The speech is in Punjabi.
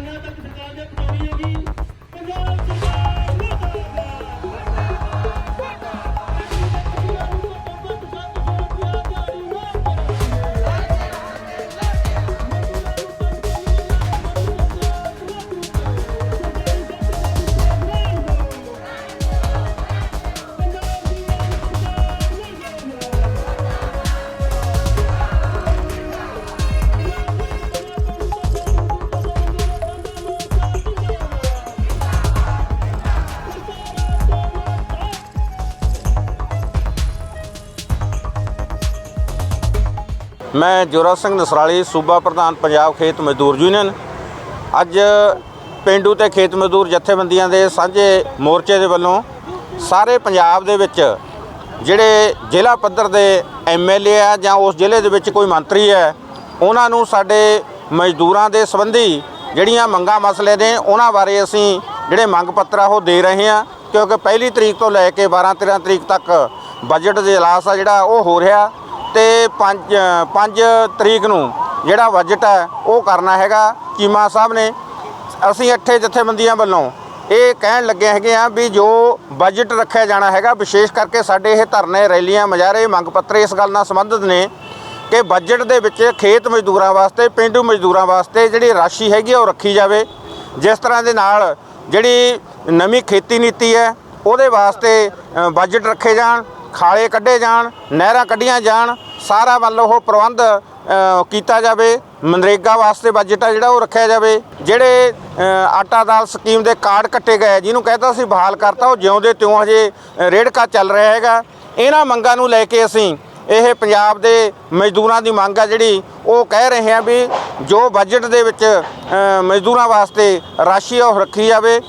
ਕਿਸਾਨਾਂ ਤੱਕ ਸਰਕਾਰ ਨੇ ਪਹੁੰਚਾਉਣੀ ਹੈਗੀ ਪੰਜਾਬ ਸਰਕਾਰ ਮੈਂ ਜੋਰਾ ਸਿੰਘ ਨਸਰਾਲੀ, ਸੂਬਾ ਪ੍ਰਧਾਨ ਪੰਜਾਬ ਖੇਤ ਮਜ਼ਦੂਰ ਯੂਨੀਅਨ। ਅੱਜ ਪਿੰਡੂ ਤੇ ਖੇਤ ਮਜ਼ਦੂਰ ਜਥੇਬੰਦੀਆਂ ਦੇ ਸਾਂਝੇ ਮੋਰਚੇ ਦੇ ਵੱਲੋਂ ਸਾਰੇ ਪੰਜਾਬ ਦੇ ਵਿੱਚ ਜਿਹੜੇ ਜ਼ਿਲ੍ਹਾ ਪੱਧਰ ਦੇ ਐਮਐਲਏ ਆ ਜਾਂ ਉਸ ਜ਼ਿਲ੍ਹੇ ਦੇ ਵਿੱਚ ਕੋਈ ਮੰਤਰੀ ਹੈ, ਉਹਨਾਂ ਨੂੰ ਸਾਡੇ ਮਜ਼ਦੂਰਾਂ ਦੇ ਸੰਬੰਧੀ ਜਿਹੜੀਆਂ ਮੰਗਾਂ ਮਸਲੇ ਨੇ, ਉਹਨਾਂ ਬਾਰੇ ਅਸੀਂ ਜਿਹੜੇ ਮੰਗ ਪੱਤਰ ਆ ਉਹ ਦੇ ਰਹੇ ਹਾਂ। ਕਿਉਂਕਿ ਪਹਿਲੀ ਤਰੀਕ ਤੋਂ ਲੈ ਕੇ 12 13 ਤਰੀਕ ਤੱਕ ਬਜਟ ਦੇ ਇਜਲਾਸ ਆ ਜਿਹੜਾ ਉਹ ਹੋ ਰਿਹਾ। 5 5 ਤਰੀਕ ਨੂੰ ਜਿਹੜਾ ਬਜਟ ਹੈ, ਉਹ ਕਰਨਾ ਹੈਗਾ। ਚੀਮਾ ਸਾਹਿਬ ਨੇ ਅਸੀਂ ਇੱਥੇ ਜਥੇਬੰਦੀਆਂ ਵੱਲੋਂ ਇਹ ਕਹਿਣ ਲੱਗੇ ਹੈਗੇ ਆ ਵੀ ਜੋ ਬਜਟ ਰੱਖਿਆ ਜਾਣਾ ਹੈਗਾ, ਵਿਸ਼ੇਸ਼ ਕਰਕੇ ਸਾਡੇ ਇਹ ਧਰਨੇ, ਰੈਲੀਆਂ ਮਜਾਰੇ ਮੰਗ ਪੱਤਰ ਇਸ ਗੱਲ ਨਾਲ ਸੰਬੰਧਿਤ ਨੇ ਕਿ ਬਜਟ ਦੇ ਵਿੱਚ ਖੇਤ ਮਜ਼ਦੂਰਾਂ ਵਾਸਤੇ, ਪਿੰਡੂ ਮਜ਼ਦੂਰਾਂ ਵਾਸਤੇ ਜਿਹੜੀ ਰਾਸ਼ੀ ਹੈਗੀ ਆ, ਉਹ ਰੱਖੀ ਜਾਵੇ। ਜਿਸ ਤਰ੍ਹਾਂ ਦੇ ਨਾਲ ਜਿਹੜੀ ਨਵੀਂ ਖੇਤੀ ਨੀਤੀ ਹੈ, ਉਹਦੇ ਵਾਸਤੇ ਬਜਟ ਰੱਖੇ ਜਾਣ, ਖਾਲੇ ਕੱਢੇ ਜਾਣ, ਨਹਿਰਾਂ ਕੱਢੀਆਂ ਜਾਣ ਸਾਰਾ ਮੰਨ ਉਹ ਪ੍ਰਬੰਧ ਕੀਤਾ ਜਾਵੇ, ਮਨਰੇਗਾ ਵਾਸਤੇ ਬਜਟ ਆ ਜਿਹੜਾ ਉਹ ਰੱਖਿਆ ਜਾਵੇ, ਜਿਹੜੇ ਆਟਾ ਦਾਲ ਸਕੀਮ ਦੇ ਕਾਰਡ ਕੱਟੇ ਗਏ, ਜਿਹਨੂੰ ਕਹਿੰਦਾ ਸੀ ਬਹਾਲ ਕਰਤਾ, ਉਹ ਜਿਉਂਦੇ ਤਿਉਂ ਹਜੇ ਰੇੜਕਾ ਚੱਲ ਰਿਹਾ ਹੈਗਾ। ਇਹਨਾਂ ਮੰਗਾਂ ਨੂੰ ਲੈ ਕੇ ਅਸੀਂ ਇਹ ਪੰਜਾਬ ਦੇ ਮਜ਼ਦੂਰਾਂ ਦੀ ਮੰਗ ਆ ਜਿਹੜੀ, ਉਹ ਕਹਿ ਰਹੇ ਆ ਵੀ ਜੋ ਬਜਟ ਦੇ ਵਿੱਚ ਮਜ਼ਦੂਰਾਂ ਵਾਸਤੇ ਰਾਸ਼ੀ ਉਹ ਰੱਖੀ ਜਾਵੇ